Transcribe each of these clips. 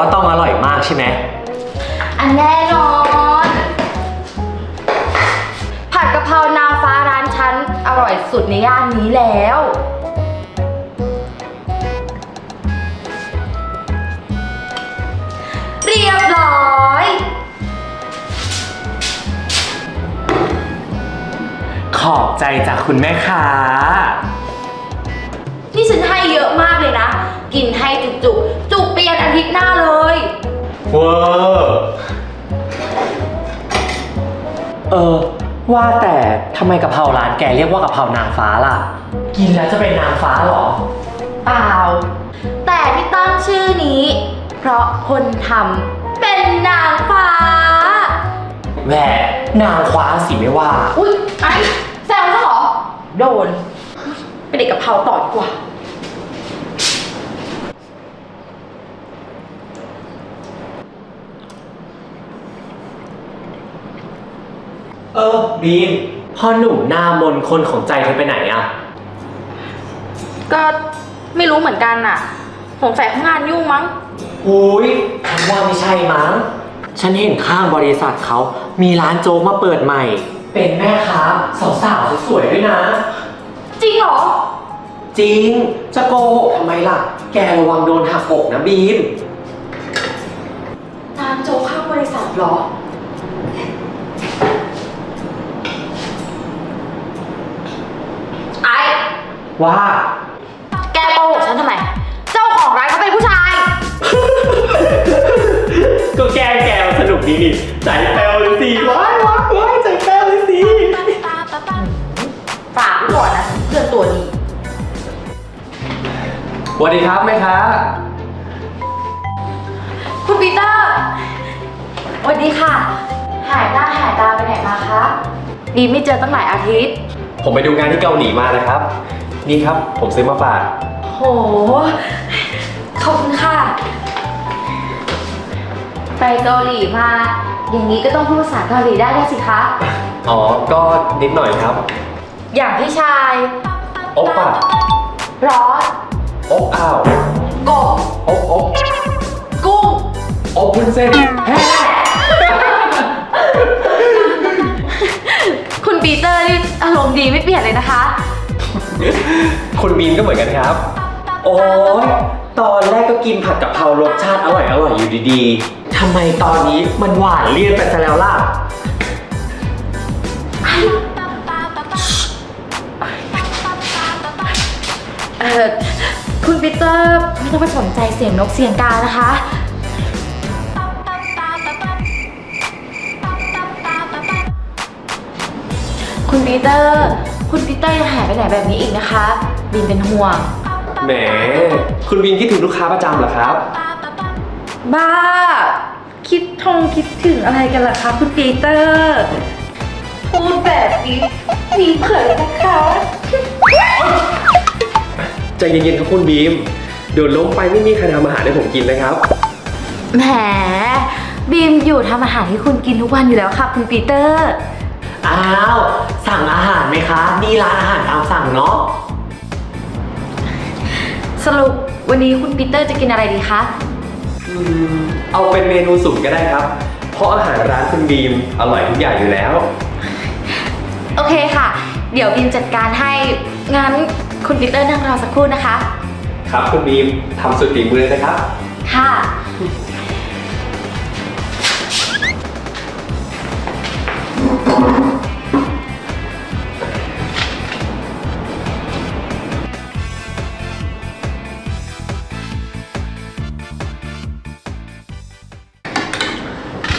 ว่าต้องอร่อยมากใช่ไหม อันแน่นอน ผัดกะเพรานางฟ้าร้านฉัน อร่อยสุดในย่านนี้แล้ว เรียบร้อย ขอบใจจากคุณแม่ค้า นี่ฉันให้เยอะมากเลยนะ กินให้จุกจุกๆจุกเปลี่ยน อาทิตย์หน้าเลย เวอร์เออ ว่าแต่ทำไมกะเพราร้านแกเรียกว่ากะเพรานางฟ้าล่ะ กินแล้วจะเป็นนางฟ้าเหรอ เปล่า แต่ที่ตั้งชื่อนี้ เพราะคนทำเป็นนางฟ้า แหวนนางคว้าสิไม่ว่า อุ๊ยไอ้แซวแล้วเหรอ โดนไปเด็กกะเพราต่อดีกว่า เออบีมพ่อหนุ่มหน้ามนคนของใจเธอไปไหนอะก็ไม่รู้เหมือนกันน่ะสงสัยเขางานยุ่งมั้งหุยฉันว่าไม่ใช่มั้ง ฉันเห็นข้างบริษัทเขา มีร้านโจ๊กมาเปิดใหม่ เป็นแม่ค้าสาวๆสวยๆด้วยนะ จริงเหรอ จริง จะโกหกทำไมล่ะ แกระวังโดนหักอกนะบีม ร้านโจ๊กข้างบริษัทเหรอไอ้ ว่า แกโกหกฉันทำไม เจ้าของร้านเขาเป็นผู้ชาย ก็แกล้งแกมันสนุกดีนี่ใจแป้วเลยสิว้ายว้ายว้ายใจแป้วเลยสิ ฝากไว้ก่อนนะเพื่อนตัวนี้ สวัสดีครับแม่ค้า คุณปีเตอร์สวัสดีค่ะ หายหน้าหายตาไปไหนมาคะ ดีไม่เจอตั้งหลายอาทิตย์ ผมไปดูงานที่เกาหลีมานะครับ นี่ครับ ผมซื้อมาฝาก โห ขอบคุณค่ะ ไปเกาหลีมา อย่างนี้ก็ต้องพูดภาษาเกาหลีได้แล้วสิคะ อ๋อ ก็นิดหน่อยครับ อย่างพี่ชายโอ๊ปป่ะร้อนโอ๊ปอ้าวกบโอ๊ปโอ๊ปกุ้งโอ๊ปพุนเส้นคุณปีเตอร์นี่อารมณ์ดีไม่เปลี่ยนเลยนะคะ คุณบีมก็เหมือนกันครับ โอ้ยตอนแรกก็กินผัดกะเพรารสชาติอร่อยอร่อยอยู่ดีๆ ทำไมตอนนี้มันหวานเลี่ยนไปซะแล้วล่ะ เอ่อคุณปีเตอร์ไม่ต้องไปสนใจเสียงนกเสียงกานะคะ คุณปีเตอร์ คุณปีเตอร์อย่าหายไปไหนแบบนี้อีกนะคะ บินเป็นห่วง แหม คุณบีมคิดถึงลูกค้าประจำเหรอครับ บ้า คิดทงคิดถึงอะไรกันล่ะคะคุณปีเตอร์ พูดแบบนี้มีเผยนะคะ ใจเย็นๆครับคุณบีม เดี๋ยวล้มไปไม่มีใครทำอาหารให้ผมกินนะครับ แหม บีมอยู่ทำอาหารให้คุณกินทุกวันอยู่แล้วค่ะคุณปีเตอร์ อ้าว สั่งอาหารไหมคะนี่ร้านอาหารตามสั่งเนาะ สรุปวันนี้คุณปีเตอร์จะกินอะไรดีคะ อืมเอาเป็นเมนูสุ่มก็ได้ครับ เพราะอาหารร้านคุณบีมอร่อยทุกอย่างอยู่แล้ว โอเคค่ะ เดี๋ยวบีมจัดการให้ งั้นคุณปีเตอร์นั่งรอสักครู่นะคะ ครับคุณบีมทำสุดฝีมือเลยนะครับ ค่ะ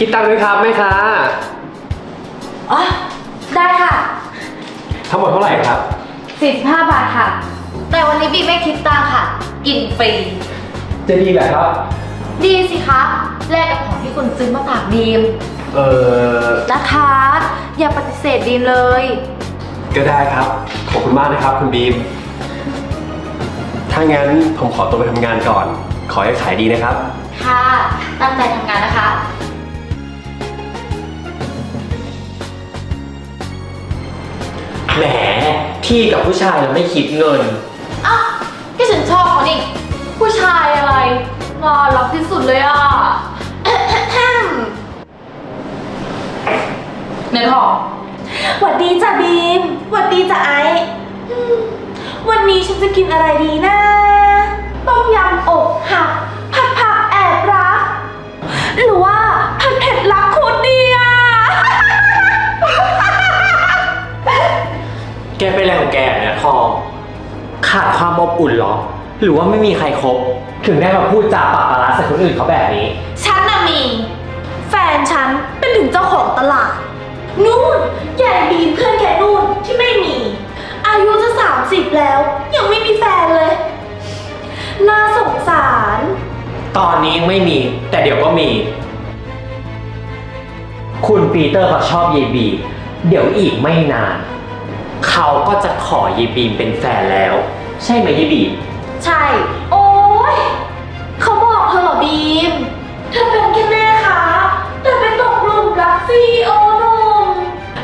คิดตังค์ไหมครับแม่ค้าอ๋อ ได้ค่ะ ทั้งหมดเท่าไหร่ครับ 45 บาทค่ะ แต่วันนี้บีมไม่คิดตังค่ะ กินฟรี จะดีแบบครับ ดีสิคะ แลกกับของที่คุณซื้อมาฝากบีม เออนะคะ อย่าปฏิเสธบีมเลย ก็ได้ครับ ขอบคุณมากนะครับ คุณบีม ถ้างั้นผมขอตัวไปทำงานก่อน ขอให้ขายดีนะครับ ค่ะ ตั้งใจทำงานนะคะ แหมที่กับผู้ชายแล้วไม่คิดเงิน อ้าวอะไรน่ารักที่สุดเลยอะ เนื้อทองหวัดดีจ้ะบีมหวัดดีจ้ะไอซ์อืมวันนี้ฉันจะกินอะไรดีนะ ต้มยำอกหัก ผัดผักแอบรัก หรือว่าผัดเผ็ด แกเป็นอะไรของแกเนี่ยทอง ขาดความอบอุ่นเหรอ หรือว่าไม่มีใครครบ ถึงได้มาพูดจาปากปลาร้าใส่คนอื่นเขาแบบนี้ ฉันน่ะมี แฟนฉันเป็นถึงเจ้าของตลาด นู่นใหญ่บีมเพื่อนแกนู่นที่ไม่มี อายุจะ 30 แล้ว ยังไม่มีแฟนเลย น่าสงสาร ตอนนี้ยังไม่มี แต่เดี๋ยวก็มี คุณปีเตอร์เขาชอบเยบี เดี๋ยวอีกไม่นาน เขาก็จะขอเยบีมเป็นแฟนแล้ว ใช่ไหมเยบีม ใช่ โอ้ยเขาบอกเธอเหรอบีม เธอเป็นแค่แม่ค้าแต่ไปตกหลุมรักซีโอหนุ่ม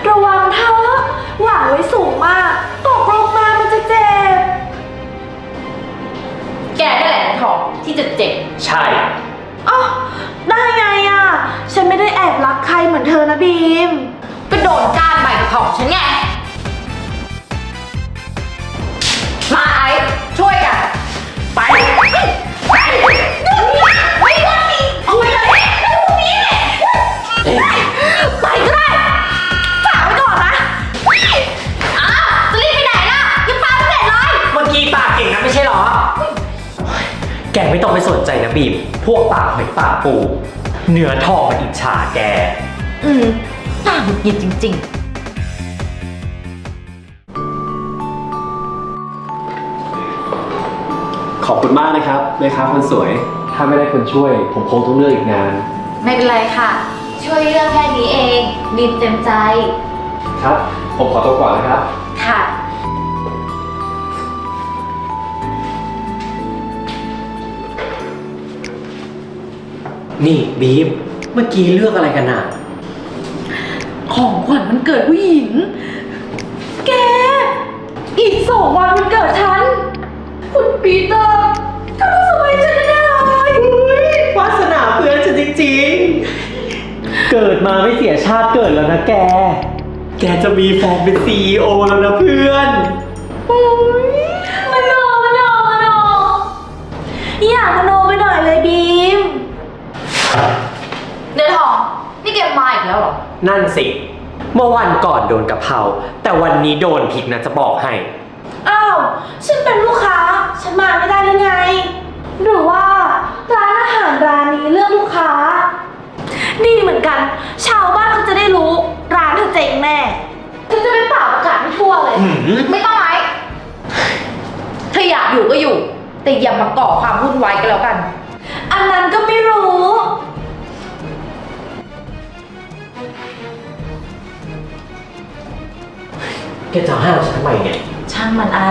ระวังเธอะหวังไว้สูงมาก ตกลงมามันจะเจ็บ แกนั่นแหละเนื้อทองที่จะเจ็บ ใช่ อ๋อได้ไงอะ ฉันไม่ได้แอบรักใครเหมือนเธอนะบีม ก็โดนก้านใบกระเพราฉันไง มาไอ้ช่วยกัน ไป ไปไม่ได้เอาไว้เลยตรงนี้เนี่ยไปก็ได้ฝากไว้ก่อนนะอ้าวจะรีบไปไหนล่ะยังปาไม่เสร็จเลยเมื่อกี้ปากเก่งนะไม่ใช่เหรอ แกไม่ต้องไปสนใจนะบีม พวกปากหอยปากปูเนื้อทองมันอิจฉาแก อืมน่าหงุดหงิดจริง ขอบคุณมากนะครับแม่ค้าคนสวย ถ้าไม่ได้คนช่วย ผมคงต้องเลือกอีกงานๆไม่เป็นไรค่ะ ช่วยเรื่องแค่นี้เองบีมเต็มใจ ครับ ผมขอตัวก่อนนะครับ ค่ะ นี่บีมเมื่อกี้เลือกอะไรกันน่ะ ของขวัญมันเกิดผู้หญิง แก อีกสองวันมันเกิดฉัน คุณปีเตอร์ก็ต้องสบายใจได้เลยวาสนาเพื่อนฉันจริงๆ เกิดมาไม่เสียชาติเกิดแล้วนะแก แกจะมีแฟนเป็นซีอแล้วนะเพื่อนมโนมโนมโนอย่ามโนไปหน่อยเลยบีมเนื้อทองนี่แกมาอีกแล้วเหรอ นั่นสิ เมื่อวันก่อนโดนกะเพราแต่วันนี้โดนพริกนะจะบอกให้ อ้าว ฉันเป็นลูกค้า ฉันมาไม่ได้หรือไง หรือว่าร้านอาหารร้านนี้เลือกลูกค้า ดีเหมือนกัน ชาวบ้านเขาจะได้รู้ ร้านเธอเจ๊งแน่ฉันจะไปเป่าประกาศให้ทั่วเลย ไม่ต้องไหมเธออยากอยู่ก็อยู่ แต่อย่ามาก่อความวุ่นวายกันแล้วกัน อันนั้นก็ไม่รู้ แกจะห้ามฉันทำไมเนี่ย ช่างมันไอ้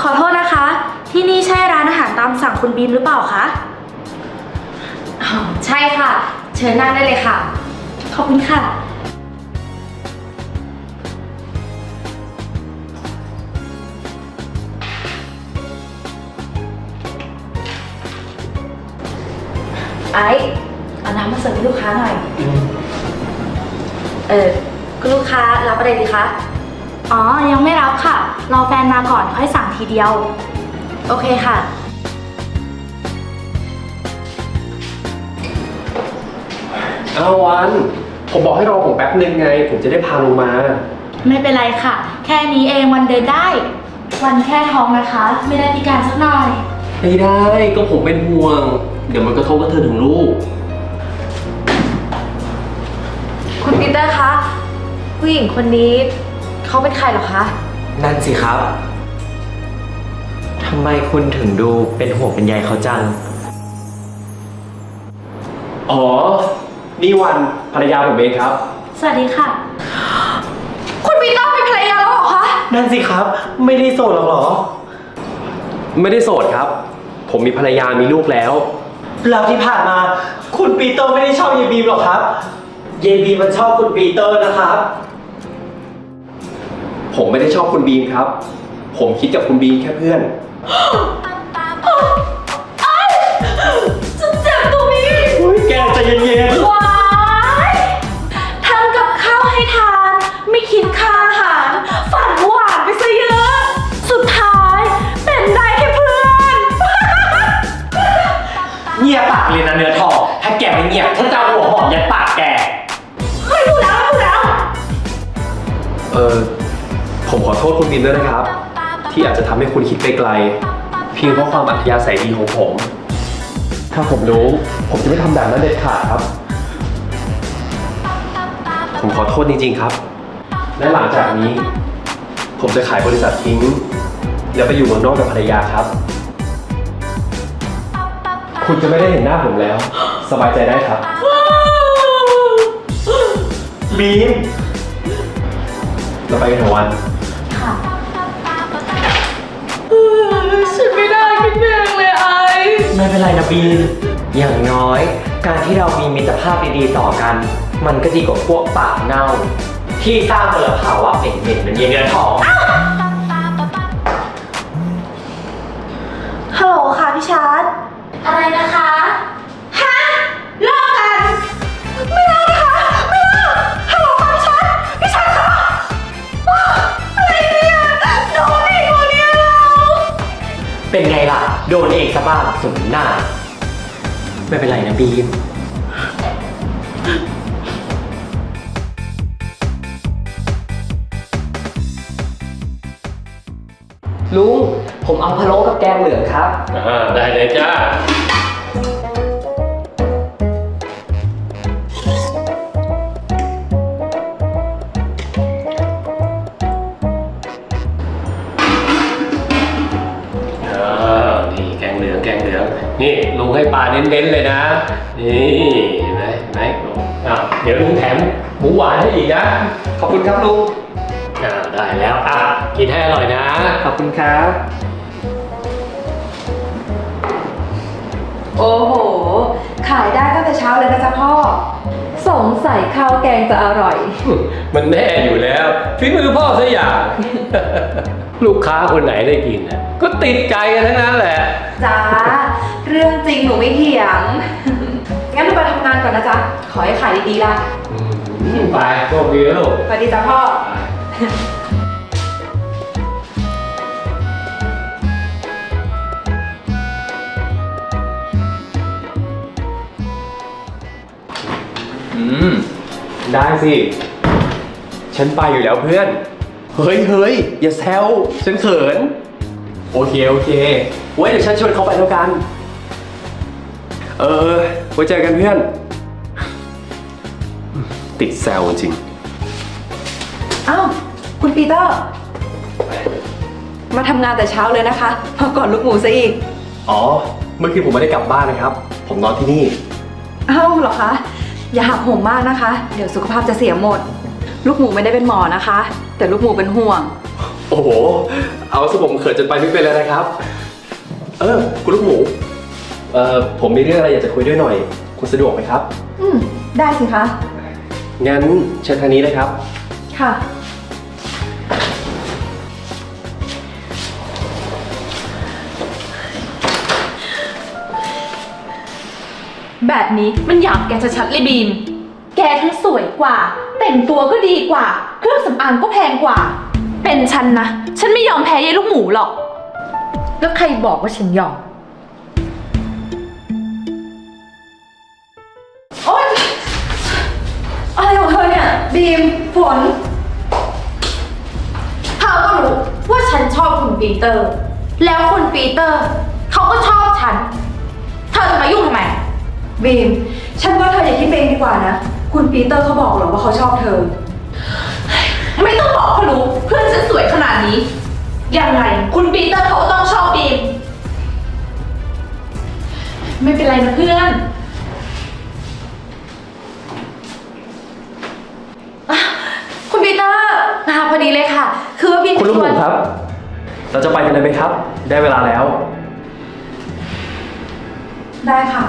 ขอโทษนะคะ ที่นี่ใช่ร้านอาหารตามสั่งคุณบีมหรือเปล่าคะอ๋อใช่ค่ะ เชิญนั่งได้เลยค่ะ ขอบคุณค่ะ ไอ้เอาน้ำมาเสิร์ฟให้ลูกค้าหน่อย เออคุณลูกค้ารับอะไรดีคะ อ๋อ ยังไม่รับค่ะ รอแฟนมาก่อนค่อยสั่ง ทีเดียว โอเคค่ะ เอาวัน ผมบอกให้รอผมแป๊บนึงไง ผมจะได้พาลงมา ไม่เป็นไรค่ะ แค่นี้เองวันเดินได้ วันแค่ท้องนะคะ ไม่ได้พิการสักหน่อย ไม่ได้ก็ผมเป็นห่วง เดี๋ยวมันกระทบกับเธอถึงลูก คุณปีเตอร์คะ ผู้หญิงคนนี้เขาเป็นใครเหรอคะ นั่นสิครับ ทำไมคุณถึงดูเป็นห่วงเป็นใยเขาจัง อ๋อ นี่วันภรรยาผมเองครับ สวัสดีค่ะ คุณปีเตอร์เป็นภรรยาแล้วเหรอคะ นั่นสิครับ ไม่ได้โสดหรอกเหรอ ไม่ได้โสดครับ ผมมีภรรยามีลูกแล้ว แล้วที่ผ่านมา คุณปีเตอร์ไม่ได้ชอบเยบีมหรอกครับเยบีมมันชอบคุณปีเตอร์นะครับ ผมไม่ได้ชอบคุณบีมครับ ผมคิดกับคุณบีมแค่เพื่อน จะเจ็บตรงนี้เฮ้ยแกใจเย็นว้ายทำกับข้าวให้ทาน ไม่คิดค่าอาหาร ฝันหวานไปซะเยอะ สุดท้ายเป็นได้แค่เพื่อน ๆเงียบปากเลยนะเนื้อทองถ้าแกไม่เงียบฉันจะเอาหัวหอมยัดปากแก ไม่พูดแล้วไม่พูดแล้ว เออผมขอโทษคุณบีมด้วยนะครับ ที่อาจจะทำให้คุณคิดไปไกล เพียงเพราะความอัธยาศัยดีของผม ถ้าผมรู้ ผมจะไม่ทำแบบนั้นเด็ดขาดครับ ผมขอโทษจริงๆครับ และหลังจากนี้ ผมจะขายบริษัททิ้ง แล้วไปอยู่เมืองนอกกับภรรยาครับ คุณจะไม่ได้เห็นหน้าผมแล้ว สบายใจได้ครับ บีมเราไปกันเถอะวัน ไม่เป็นไรนะบีมอย่างน้อย การที่เรามีมิตรภาพดีๆต่อกัน มันก็ดีกว่าพวกปากเน่า ที่สร้างมลภาวะเหม็นๆเหมือนเย็นเนื้อทอง ฮัลโหลค่ะพี่ชาร์ตอะไรนะคะ ฮะเลิกกัน ไม่เลิกนะคะ ไม่เลิกฮัลโหลค่ะพี่ชาร์ตพี่ชาร์ตคะอ้าวอะไรเนี่ยโดนอีกคนเนี่ยเรา เป็นไงล่ะ โดนเองซะบ้างสมหน้า ไม่เป็นไรนะบีม ลุง ผมเอาพะโล้กับแกงเหลืองครับ อ่าได้เลยจ้า เน้นๆเลยนะ นี่เห็นไหมเห็นไหมอ่าเดี๋ยวลุงแถมหมูหวานให้อีกนะ ขอบคุณครับลุงอ่าได้แล้วอะกินให้อร่อยนะ ขอบคุณครับ โอ้โห ขายได้ตั้งแต่เช้าเลยนะจ๊ะพ่อ สงสัยข้าวแกงจะอร่อย มันแน่อยู่แล้วฝีมือพ่อซะอย่าง ลูกค้าคนไหนได้กินน่ะก็ติดใจกันทั้งนั้นแหละ จ้า เรื่องจริงหนูไม่เถียง งั้นหนูไปทำงานก่อนนะจ๊ะ ขอให้ขายดีๆล่ะอืมไปโชคดีนะลูกสวัสดีจ้ะพ่อ อืม ได้สิ ฉันไปอยู่แล้วเพื่อน เฮ้ยเฮ้ยอย่าแซวฉันเขิน โอเค โอเคไว้เดี๋ยวฉันชวนเขาไปแล้วกัน เออไว้เจอกันเพื่อน ติดแซวจริง อ้าวคุณปีเตอร์ มาทำงานแต่เช้าเลยนะคะมาก่อนลูกหมูซะอีก อ๋อ เมื่อคืนผมไม่ได้กลับบ้านนะครับ ผมนอนที่นี่ อ้าวเหรอคะ อย่าหักโหมมากนะคะ เดี๋ยวสุขภาพจะเสียหมด ลูกหมูไม่ได้เป็นหมอนะคะ แต่ลูกหมูเป็นห่วง โอ้โห เอาสผมเขินจนไปไม่เป็นแล้วนะครับ เออ คุณลูกหมู เอ่อผมมีเรื่องอะไรอยากจะคุยด้วยหน่อย คุณสะดวกไหมครับ อืม ได้สิคะ งั้นเชิญทางนี้เลยครับ ค่ะ แบบนี้มันหยาบแกชัดๆเลยบีม แกทั้งสวยกว่า แต่งตัวก็ดีกว่า เครื่องสำอางก็แพงกว่า เป็นฉันนะ ฉันไม่ยอมแพ้ยายลูกหมูหรอก แล้วใครบอกว่าฉันยอม บีมฝนเธอก็รู้ว่าฉันชอบคุณปีเตอร์ แล้วคุณปีเตอร์ เขาก็ชอบฉัน เธอจะมายุ่งทำไม บีม ฉันว่าเธออย่าคิดเองดีกว่านะ คุณปีเตอร์เขาบอกเหรอว่าเขาชอบเธอ ไม่ต้องบอกเขารู้เพื่อนฉันสวยขนาดนี้ ยังไงคุณปีเตอร์เขาก็ต้องชอบบีม ไม่เป็นไรนะเพื่อน รีบคุณลูกหมูครับ เราจะไปกันเลยไหมครับ ได้เวลาแล้ว ได้ค่ะ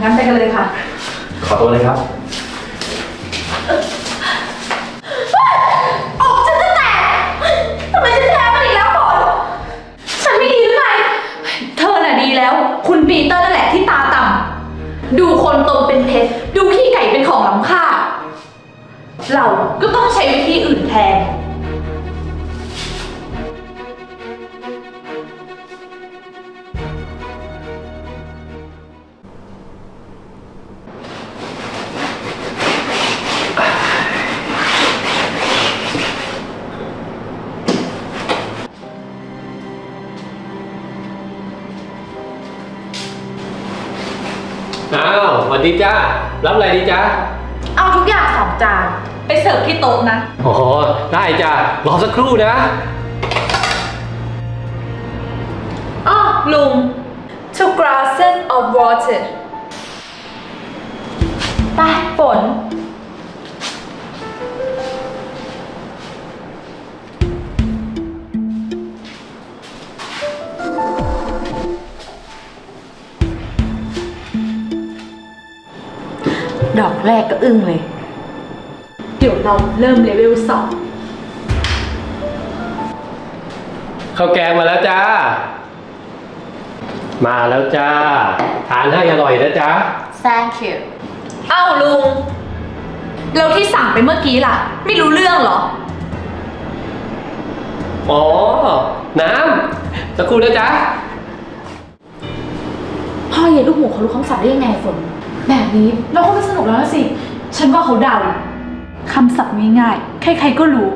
งั้นไปกันเลยค่ะ ขอตัวเลยครับ อกฉัจะแตก ทำไมฉัแพ้มัอีกแล้วฝนฉันไม่ดีหรือไง เธอน่ะดีแล้ว คุณปีเตอร์นั่นแหละที่ตาต่ำ ดูคนตมเป็นเพชร ดูขี้ไก่เป็นของล้ำค่า เราก็ต้องใช้วิธีอื่นแทน วสวัสดีจ้า รับอะไรดีจ้าเอาทุกอย่างสองจานไปเสิร์ฟที่โต๊ะนะ อ๋อได้จ้ารอสักครู่นะ อ้อลุง two glasses of water ไปฝน ดอกแรกก็อึ้งเลย เดี๋ยวเราเริ่มเลเวลสอง ข้าวแกงมาแล้วจ้า มาแล้วจ้า ทานให้อร่อยนะจ๊ะ thank you เอ้าลุง แล้วที่สั่งไปเมื่อกี้ล่ะ ไม่รู้เรื่องเหรอ อ๋อ น้ำสักครู่นะจ๊ะ พ่อเย็นลูกหมูเขารู้คำศัพท์ได้ยังไงฝน แบบนี้เราก็ไม่สนุกแล้วนะสิ ฉันว่าเขาเดาคำศัพท์ง่ายๆ ใครๆก็รู้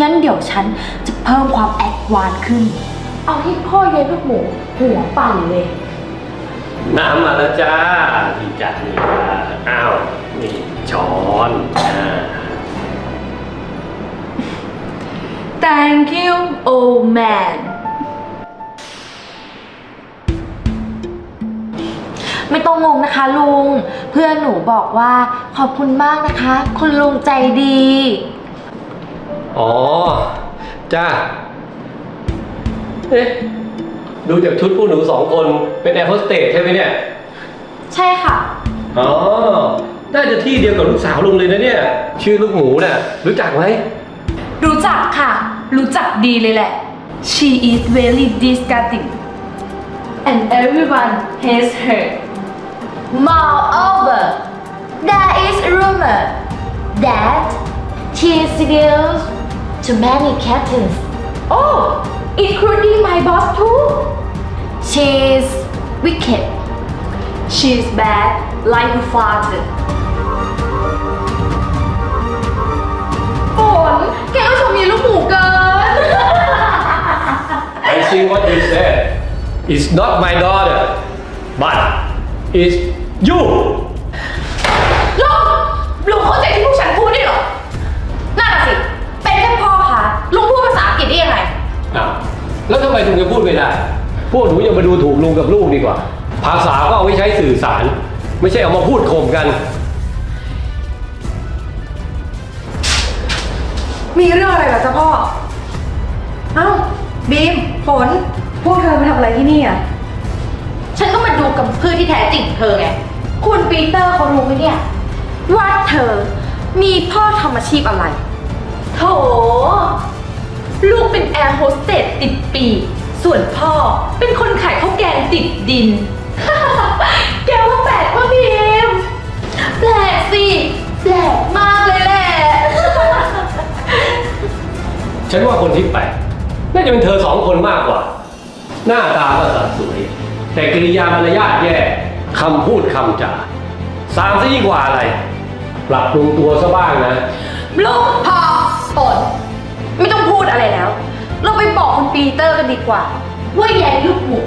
งั้นเดี๋ยวฉันจะเพิ่มความแอดวานซ์ขึ้น เอาที่พ่อเย็นลูกหมูหัวปั่นเลย น้ำมาแล้วจ้าดีจัดนี่จ้าอ้าว นี่ช้อนอ่า Thank you old man ไม่ต้องงงนะคะลุง เพื่อนหนูบอกว่าขอบคุณมากนะคะ คุณลุงใจดี อ๋อ จ้า เอ๊ะ ดูจากชุดผู้หนูสองคนเป็นแอร์โฮสเตสใช่ไหมเนี่ย ใช่ค่ะ อ๋อ น่าจะที่เดียวกับลูกสาวลุงเลยนะเนี่ย ชื่อลูกหมูน่ะ รู้จักไหม รู้จักค่ะ รู้จักดีเลยแหละ She is very disgusting and everyone hates her Moreover there is a rumor that she seduced too many captains Oh including my boss too she's wicked She's bad like her father ฝนแกก็ชมยีลูกหมูเกิน I see what you said It's not my daughter but it's you ลุงลุงเข้าใจที่พวกฉันพูดได้เหรอนั่นน่ะสิ เป็นแค่พ่อค่ะลุงพูดภาษาอังกฤษได้ยังไง อ้าวแล้วทำไมถึงจะพูดไม่ได้ พวกหนูอย่ามาดูถูกลุงกับลูกดีกว่า ภาษาก็เอาไว้ใช้สื่อสาร ไม่ใช่เอามาพูดข่มกัน มีเรื่องอะไรเหรอจ๊ะพ่อ เอ้า บีม ฝน พวกเธอมาทำอะไรที่นี่อะ ฉันก็มาดูกับเพื่อนที่แท้จริงของเธอไง คุณปีเตอร์เขารู้ไหมเนี่ย ว่าเธอมีพ่อทำอาชีพอะไร โถ ลูกเป็นแอร์โฮสเตสติดปีกส่วนพ่อเป็นคนขายข้าวแกงติดดิน แกว่าแปลกว่าบีมแปลกสิแปลกมากเลยแหละ ฉันว่าคนที่แปลกน่าจะเป็นเธอสองคนมากกว่า หน้าตาก็สัดสวย แต่กิริยามารยาทแย่ คำพูดคำจาสามซะยิ่งกว่าอะไร ปรับปรุงตัวซะบ้างนะ ลูกพอฝนไม่ต้องพูดอะไรแล้ว เราไปบอกคุณปีเตอร์กันดีกว่า ว่ายายลูกหมู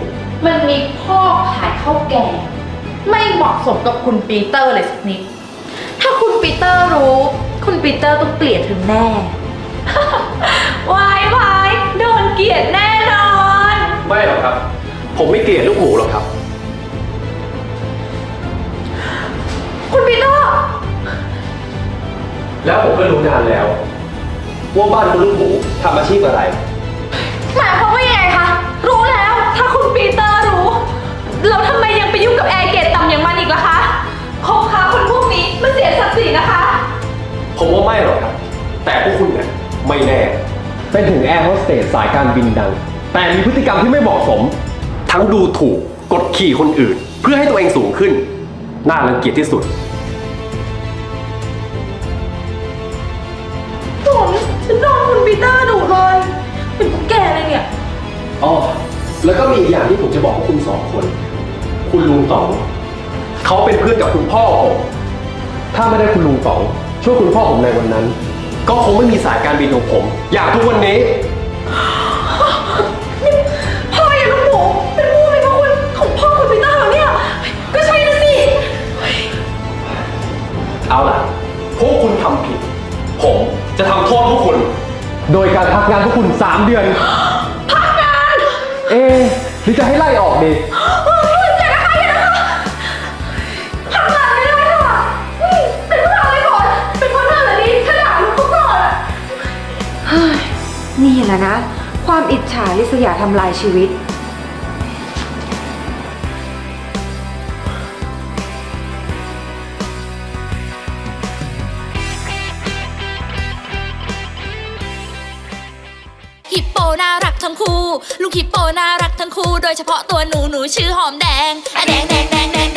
มันมีพ่อขายข้าวแกงไม่เหมาะสมกับคุณปีเตอร์เลยสักนิด ถ้าคุณปีเตอร์รู้ คุณปีเตอร์ต้องเกลียดถึงแน่ วายวายโดนเกลียดแน่นอน ไม่หรอกครับ ผมไม่เกลียดลูกหมูหรอกครับ ว่าบ้านคุณลูกหมูทำอาชีพอะไร หมายความว่ายังไงคะ รู้แล้ว ถ้าคุณปีเตอร์รู้ แล้วทำไมยังไปยุ่งกับแอร์เกตต่ำอย่างมันอีกล่ะคะคบค้าคนพวกนี้มันเสียศักดิ์ศรีนะคะ ผมว่าไม่หรอกครับ แต่พวกคุณเนี่ยไม่แน่ เป็นถึงแอร์โฮสเตสสายการบินดัง แต่มีพฤติกรรมที่ไม่เหมาะสม ทั้งดูถูกกดขี่คนอื่น เพื่อให้ตัวเองสูงขึ้น น่ารังเกียจที่สุด ปีเตอร์ดุเลย เป็นพวกแกเลยเนี่ย อ๋อ แล้วก็มีอีกอย่างที่ผมจะบอกพวกคุณสองคน คุณลุงต๋องเขาเป็นเพื่อนกับคุณพ่อผม ถ้าไม่ได้คุณลุงต๋องช่วยคุณพ่อผมในวันนั้น ก็คงไม่มีสายการบินของผม อย่างทุกวันนี้ พ่ออย่าลูกหมูเป็นผู้มีพระคุณของพ่อคุณปีเตอร์เหรอเนี่ย ก็ใช่นะสิ เอาล่ะ พวกคุณทำผิด ผมจะทำโทษพวกคุณ โดยการพักงานพวกคุณ 3 เดือน พักงานเอะหรือจะให้ไล่ออกดีทำงานไม่ได้ค่ะอืมเป็นผู้ชายก่อนเป็นคนหน้าแบบนี้ขนาดลูกเขาก่อนอะเฮ้ยนี่แหละนะ ความอิจฉาริษยาทำลายชีวิต งคู่ ลูกฮิปโปน่ารักทั้งคู่ โดยเฉพาะตัวหนูหนูชื่อหอมแดงอะแดงแดง